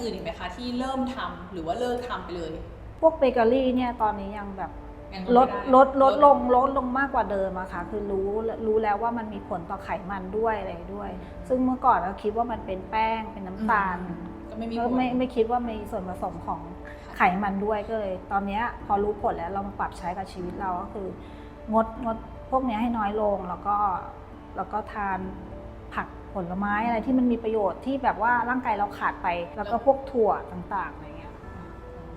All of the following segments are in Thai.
อื่นอีกไหมคะที่เริ่มทำหรือว่าเลิกทำไปเลย พวกเบเกอรี่เนี่ยตอนนี้ยังแบบยังลดไม่ไลดลดลงลดลงมากกว่าเดิมอะค่ะ คือรู้รู้แล้วว่ามันมีผลต่อไขมันด้วยอะไรด้วย ซึ่งเมื่อก่อนเราคิดว่ามันเป็นแป้งเป็นน้ำตาล ก็ไม่มีก็ผลไม่ไม่คิดว่ามีส่วนผสมของไขมันด้วยก็เลย ตอนเนี้ยพอรู้ผลแล้วเรามาปรับใช้กับชีวิตเราก็คืองดงดพวกเนี้ยให้น้อยลงแล้วก็แล้วก็ทานผัก ผลไม้อะไรที่มันมีประโยชน์ที่แบบว่าร่างกายเราขาดไป แล้วก็พวกถั่วต่างๆอะไรเงี้ย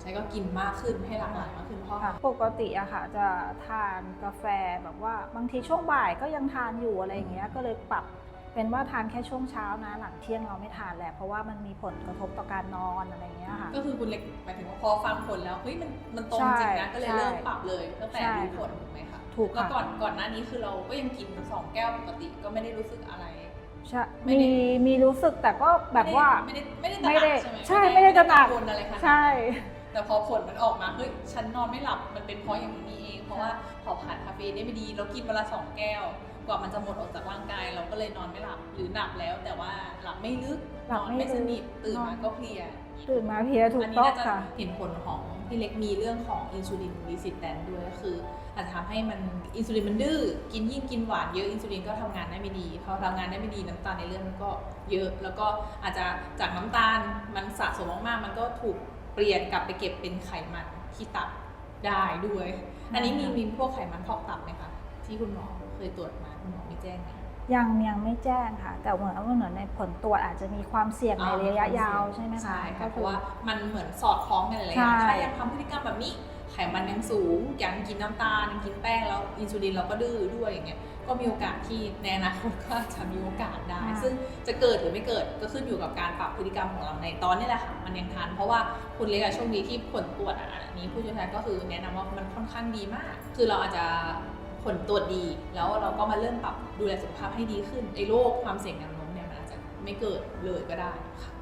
ใช้ก็กินมากขึ้นให้หลากหลายมากขึ้นเพราะค่ะปกติอะค่ะจะทานกาแฟแบบว่าบางทีช่วงบ่ายก็ยังทานอยู่อะไรอย่างเงี้ยก็เลยปรับเป็นว่าทานแค่ช่วงเช้านะ หลังเที่ยงเราไม่ทานแหละเพราะว่ามันมีผลกระทบต่อการนอนอะไรอย่างเงี้ยค่ะ ก็คือคุณเล็กหมายถึงว่าพอฟังผลแล้วเฮ้ยมันมันตรงจริงนะใช่ก็เลยเริ่มปรับเลยตั้งแต่ใช่รู้ผลถูกไหมคะถูกแล้วค่ะก่อนก่อนหน้านี้คือเราก็ยังกินสองแก้วปกติก็ไม่ได้รู้สึกอะไร ใช่ไม่ได้ มีมีรู้สึกแต่ก็แบบว่า ไม่ได้ไม่ได้ไม่ไม่ได้ได้ตระหนักใช่ใช่ไหมไม่ได้ตระหนัก กังวลอะไรขนาดนั้นใช่ แต่พอผลมันออกมาเฮ้ยฉันนอนไม่หลับมันเป็นเพราะอย่างนี้เองเพราะว่าเผาผลาญคาเฟอีนได้ไม่ดีเรากินวันละสองแก้ว กว่ามันจะหมดออกจากร่างกาย เราก็เลยนอนไม่หลับหรือหลับแล้ว แต่ว่าหลับไม่ลึกหลันบอนไม่ไม่สลึกนิทตื่นนอนมาก็เพลีย ตื่นมาเพลียถูกอันนี้ต้องน่าจะค่ะเห็นผลของพี่เล็กมีเรื่องของอินซูลินรีสิสแตนด้วยก็คืออาจจะทำให้มันอินซูลินมันดื้อกินยิ่งกินหวานเยอะอินซูลินก็ทำงานได้ไม่ดีพอทำงานได้ไม่ดีน้ำตาลในเลือดมันก็เยอะ แล้วก็อาจจะจากน้ำตาลมันสะสมมากๆมันก็ถูกเปลี่ยนกลับไปเก็บเป็นไขมันที่ตับได้ด้วย อันนี้มีมีพวกไขมันพอกตับไหมคะ ที่คุณหมอเคยตรวจมาคุณหมอมีแจ้งไหม ยังยังไม่แจ้งค่ะ แต่เหมือนว่าเหมือนในผลตรวจอาจจะมีความเสี่ยงในระยะยาวใช่ไหมคะใช่ค่ะก็เพคือ ราะว่ามันเหมือนสอดคล้องกันเลยอย่างใช่ ถ้ายังทำพฤติกรรมแบบนี้ไขมันยังสูงยังกินน้ำตาลยังกินแป้งแล้วอินซูลินเราก็ดื้อด้วยอย่างเงี้ยก็มีโอกาสที่ในอนาคตก็อาจจะมีโอกาสได้ ซึ่งจะเกิดหรือไม่เกิดก็ขึ้นอยู่กับการปรับพฤติกรรมของเราในตอนนี้แหละค่ะมันยังทันเพราะว่าคุณเล็กอะช่วงนี้ที่ผลตรวจอะอันนี้ผู้เชี่ยวชาญก็คือแนะนำว่ามันค่อนข้างดีมาก คือเราอาจจะ ผลตรวจดี แล้วเราก็มาเริ่มปรับดูแลสุขภาพให้ดีขึ้นไอ้โรคความเสี่ยงแนวโน้มเนี่ยมันอาจจะไม่เกิดเลยก็ได้ค่ะ